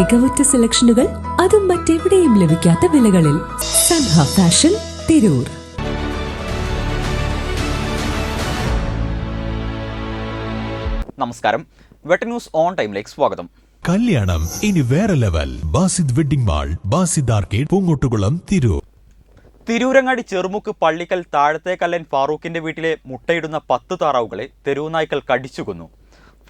മികവുറ്റ സെലക്ഷനുകൾ അതും മറ്റെവിടെയും ലഭിക്കാത്ത വിലകളിൽ സൻഹ ഫാഷൻ തിരൂർ. നമസ്കാരം. വെട്ട ന്യൂസ് ഓൺ ടൈമിലേക്ക് സ്വാഗതം. കല്യാണം ഇനി വേറെ level. Basid wedding mall Basid arcade Poongottukulam Tirur. Tirurangadi Cherumukku Pallikkal Thazhathekkallan ഫാറൂഖിന്റെ വീട്ടിലെ മുട്ടയിടുന്ന പത്ത് താറാവുകളെ തെരുവുനായ്ക്കൾ കടിച്ചു കൊന്നു.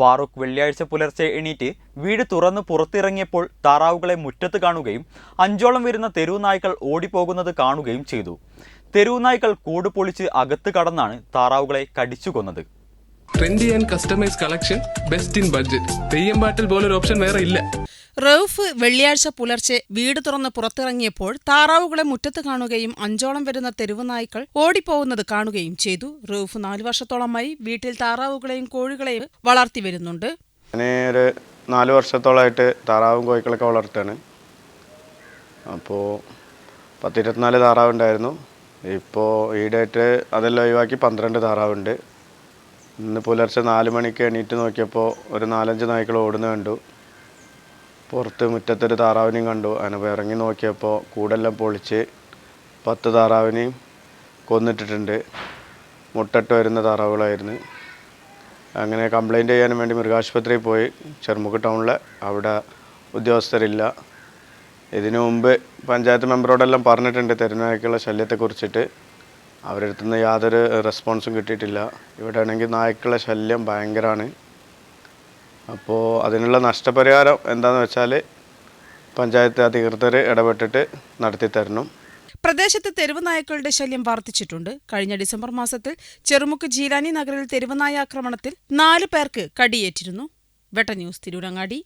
ഫാറൂഖ് വെള്ളിയാഴ്ച പുലർച്ചെ എണീറ്റ് വീട് തുറന്ന് പുറത്തിറങ്ങിയപ്പോൾ താറാവുകളെ മുറ്റത്ത് കാണുകയും അഞ്ചോളം വരുന്ന തെരുവുനായ്ക്കൾ ഓടിപ്പോകുന്നത് കാണുകയും ചെയ്തു. തെരുവുനായ്ക്കൾ കൂട് പൊളിച്ച് അകത്ത് കടന്നാണ് താറാവുകളെ കടിച്ചു കൊന്നത്. Trendy and customise collection best in budget Theyyam പാട്ടിൽ പോലൊരു ഓപ്ഷൻ വേറെ ഇല്ല. റൌഫ് വെള്ളിയാഴ്ച പുലർച്ചെ വീട് തുറന്ന് പുറത്തിറങ്ങിയപ്പോൾ താറാവുകളെ മുറ്റത്ത് കാണുകയും അഞ്ചോളം വരുന്ന തെരുവ് നായ്ക്കൾ ഓടിപ്പോകുന്നത് കാണുകയും ചെയ്തു. റൌഫ് നാലു വർഷത്തോളമായി വീട്ടിൽ താറാവുകളെയും കോഴികളെയും വളർത്തി വരുന്നുണ്ട്. ഒരു നാല് വർഷത്തോളമായിട്ട് താറാവും കോഴിക്കളൊക്കെ വളർത്തുകയാണ്. അപ്പോൾ പത്തിരുപത്തിനാല് താറാവുണ്ടായിരുന്നു ഇപ്പോൾ ഈടായിട്ട് അതെല്ലാം ഒഴിവാക്കി പന്ത്രണ്ട് താറാവുണ്ട് ഇന്ന് പുലർച്ചെ നാല് മണിക്ക് എണീറ്റ് നോക്കിയപ്പോൾ ഒരു നാലഞ്ച് നായ്ക്കൾ ഓടുന്ന കണ്ടു. പുറത്ത് മുറ്റത്തൊരു താറാവിനെയും കണ്ടു. അങ്ങനെ ഇറങ്ങി നോക്കിയപ്പോൾ കൂടെല്ലാം പൊളിച്ച് പത്ത് താറാവിനെയും കൊന്നിട്ടിട്ടുണ്ട്. മുട്ടട്ട് വരുന്ന താറാവുകളായിരുന്നു. അങ്ങനെ കംപ്ലൈന്റ് ചെയ്യാൻ വേണ്ടി മൃഗാശുപത്രിയിൽ പോയി. ചെറുമുക്ക് ടൗണിൽ അവിടെ ഉദ്യോഗസ്ഥരില്ല. ഇതിനു മുമ്പ് പഞ്ചായത്ത് മെമ്പറോടെല്ലാം പറഞ്ഞിട്ടുണ്ട് തെരുനായ്ക്കുള്ള ശല്യത്തെക്കുറിച്ചിട്ട്. അവരുടെ അടുത്ത് നിന്ന് യാതൊരു റെസ്പോൺസും കിട്ടിയിട്ടില്ല. ഇവിടെ ആണെങ്കിൽ നായ്ക്കളുടെ ശല്യം ഭയങ്കരമാണ് അപ്പോൾ അതിനുള്ള നഷ്ടപരിഹാരം എന്താണെന്ന് വെച്ചാൽ പഞ്ചായത്ത് അധികൃതർ ഇടപെട്ടിട്ട് നടത്തി തരണം. പ്രദേശത്ത് തെരുവ് നായ്ക്കളുടെ ശല്യം വർദ്ധിച്ചിട്ടുണ്ട്. കഴിഞ്ഞ ഡിസംബർ മാസത്തിൽ ചെറുമുക്ക് ജീലാനി നഗറിൽ തെരുവ് നായ ആക്രമണത്തിൽ നാല് പേർക്ക് കടിയേറ്റിരുന്നു. വെട്ട ന്യൂസ് തിരൂരങ്ങാടി.